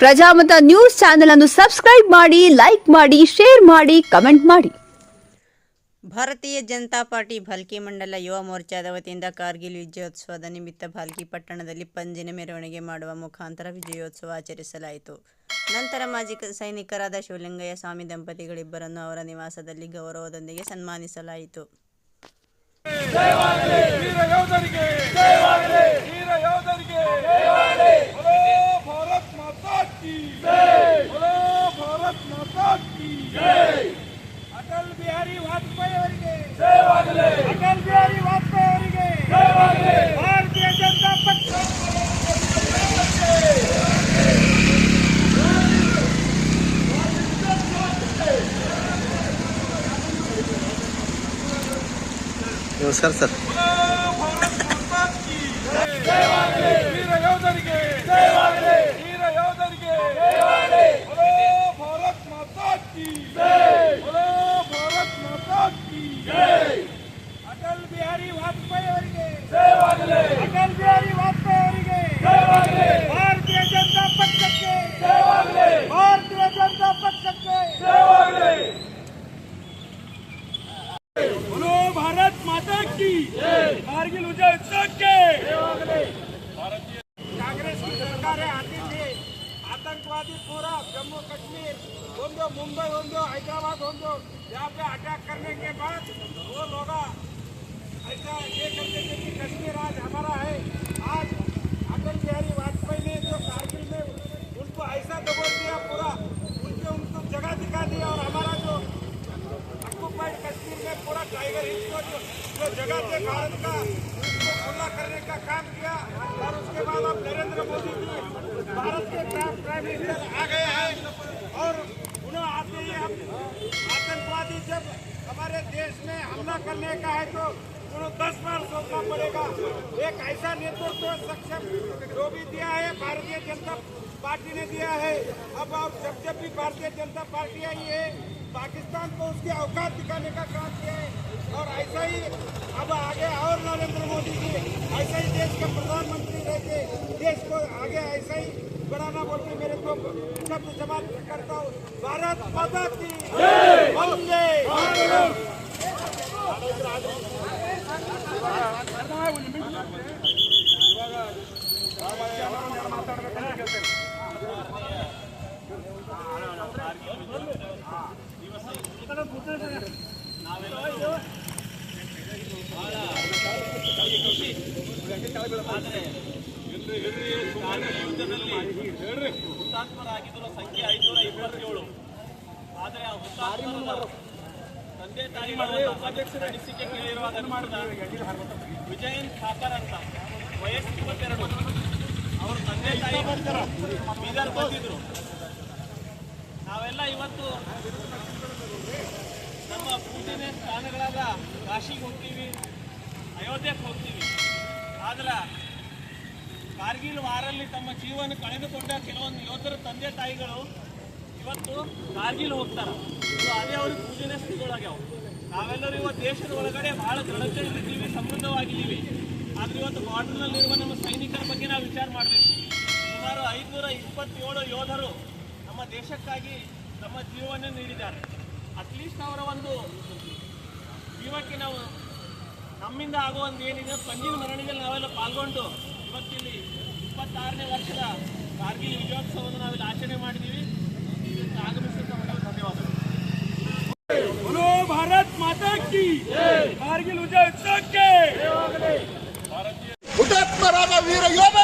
Prajamata news channel ಅನ್ನು subscribe ಮಾಡಿ like ಮಾಡಿ ಶೇರ್ ಮಾಡಿ ಕಮೆಂಟ್ ಮಾಡಿ. ಭಾರತೀಯ ಜನತಾ ಪಾರ್ಟಿ ಭಾಲ್ಕಿ ಮಂಡಲ ಯುವ ಮೋರ್ಚಾದ ವತಿಯಿಂದ ಕಾರ್ಗಿಲ್ ವಿಜಯೋತ್ಸವದ ನಿಮಿತ್ತ ಭಾಲ್ಕಿ ಪಟ್ಟಣದಲ್ಲಿ ಪಂಜಿನ ಮೆರವಣಿಗೆ ಮಾಡುವ ಮುಖಾಂತರ ವಿಜಯೋತ್ಸವ ಆಚರಿಸಲಾಯಿತು. ನಂತರ ಮಾಜಿ ಸೈನಿಕರಾದ ಶಿವಲಿಂಗಯ್ಯ ಸ್ವಾಮಿ ದಂಪತಿಗಳಿಬ್ಬರನ್ನು ಅವರ ನಿವಾಸದಲ್ಲಿ ಗೌರವದೊಂದಿಗೆ ಸನ್ಮಾನಿಸಲಾಯಿತು. माता की बोलो भारत माता की ಅಟಲ್ ಬಿಹಾರಿ ವಾಜಪೇಯಿ ಅವರಿಗೆ ಅಟಲ್ ಬಿಹಾರಿ ವಾಜಪೇಯಿ ಅವರಿಗೆ ಭಾರತೀಯ ಜನತಾ ಪಕ್ಷ ನಮಸ್ಕಾರ ಸರ್ बिहारी वाजपेयी ಅವರಿಗೆ ಸೇವಾಗಲಿ ಅಟಲ್ ಬಿಹಾರಿ ವಾಜಪೇಯಿ ಅವರಿಗೆ ಸೇವಾಗಲಿ भारतीय जनता पक्ष ಸೇವಾಗಲಿ बोलो भारत माता की। कारगिल विजय उत्सव के कांग्रेस की सरकार आती थी। आतंकवादी पूरा जम्मू कश्मीर। मुंबई हैदराबाद यहाँ पे अटैक करने के बाद वो लोग कश्मीर आज हमारा है आज अटल बिहारी वाजपेयी ने जो कारगिल में उनको ऐसा दबोच दिया पूरा करने का काम किया और उसके बाद अब नरेंद्र मोदी जी भारत के प्राइम मिनिस्टर आ गए हैं और उन्होंने आते ही हम आतंकवादी जब हमारे देश में हमला करने का है तो उन्हें दस बार सोचना पड़ेगा। एक ऐसा नेतृत्व सक्षम जो भी दिया है, भारतीय जनता पार्टी ने दिया है। अब आप जब जब भी भारतीय जनता पार्टी आई है, पाकिस्तान को उसके औकात दिखाने का काम किया है। और ऐसा ही अब आगे और नरेंद्र मोदी जी, ऐसा ही देश के प्रधानमंत्री रहते देश को आगे ऐसा ही बढ़ाना बोलते मेरे को शब्द समाप्त करता हूँ। भारत माता की वंदे ಹುತಾತ್ಮರಾಗಿದ್ದರು ಸಂಖ್ಯೆ ಐನೂರ ಇಪ್ಪತ್ತೇಳು. ಆದರೆ ಆ ಹುತಾತ್ಮರ ಕೇಳಿರುವಾಗ ಮಾಡಿದ ವಿಜಯನ್ ಥಾಪರ್ ಅಂತ ವಯಸ್ಸು ಇಪ್ಪತ್ತೆರಡು. ಅವ್ರ ತಂದೆ ತಾಯಿ ಬೀದರ್ ಬಂದಿದ್ರು. ನಾವೆಲ್ಲ ಇವತ್ತು ನಮ್ಮ ಪೂಜನೆ ಸ್ಥಾನಗಳಾದ ಕಾಶಿಗೆ ಹೋಗ್ತೀವಿ, ಅಯೋಧ್ಯೆಗೆ ಹೋಗ್ತೀವಿ. ಆದ್ರೆ ಕಾರ್ಗಿಲ್ ವಾರಲ್ಲಿ ತಮ್ಮ ಜೀವನ ಕಳೆದುಕೊಂಡ ಕೆಲವೊಂದು ಯೋಧರ ತಂದೆ ತಾಯಿಗಳು ಇವತ್ತು ಕಾರ್ಗಿಲ್ ಹೋಗ್ತಾರ. ಅದೇ ಅವ್ರಿಗೆ ಪೂಜನೆ ಸ್ಥಿತಿಗಳಾಗ್ಯಾವ ನಾವೆಲ್ಲರೂ ಇವತ್ತು ದೇಶದ ಒಳಗಡೆ ಬಹಳ ದೃಢತೆಯಲ್ಲಿದ್ದೀವಿ ಸಮೃದ್ಧವಾಗಿದ್ದೀವಿ. ಆದ್ರೆ ಇವತ್ತು ಬಾರ್ಡರ್ನಲ್ಲಿರುವ ನಮ್ಮ ಸೈನಿಕರ ಬಗ್ಗೆ ನಾವು ವಿಚಾರ ಮಾಡಬೇಕು. ಸುಮಾರು ಐದುನೂರ ಇಪ್ಪತ್ತೇಳು ಯೋಧರು ನಮ್ಮ ದೇಶಕ್ಕಾಗಿ ತಮ್ಮ ಜೀವವನ್ನು ನೀಡಿದ್ದಾರೆ. ಅಟ್ಲೀಸ್ಟ್ ಅವರ ಒಂದು ಜೀವಕ್ಕೆ ನಾವು ನಮ್ಮಿಂದ ಆಗೋ ಒಂದು ಏನಿದೆ ಪಂಜಿನ ಮರಣಿಗೆ ನಾವೆಲ್ಲ ಪಾಲ್ಗೊಂಡು ಇವತ್ತಿಲ್ಲಿ ಇಪ್ಪತ್ತಾರನೇ ವರ್ಷದ ಕಾರ್ಗಿಲ್ ವಿಜಯೋತ್ಸವವನ್ನು ನಾವಿಲ್ಲಿ ಆಚರಣೆ ಮಾಡಿದ್ದೀವಿ ಹುತಾತ್ಮರಾದ ವೀರ ಯೋಧರಿಗೆ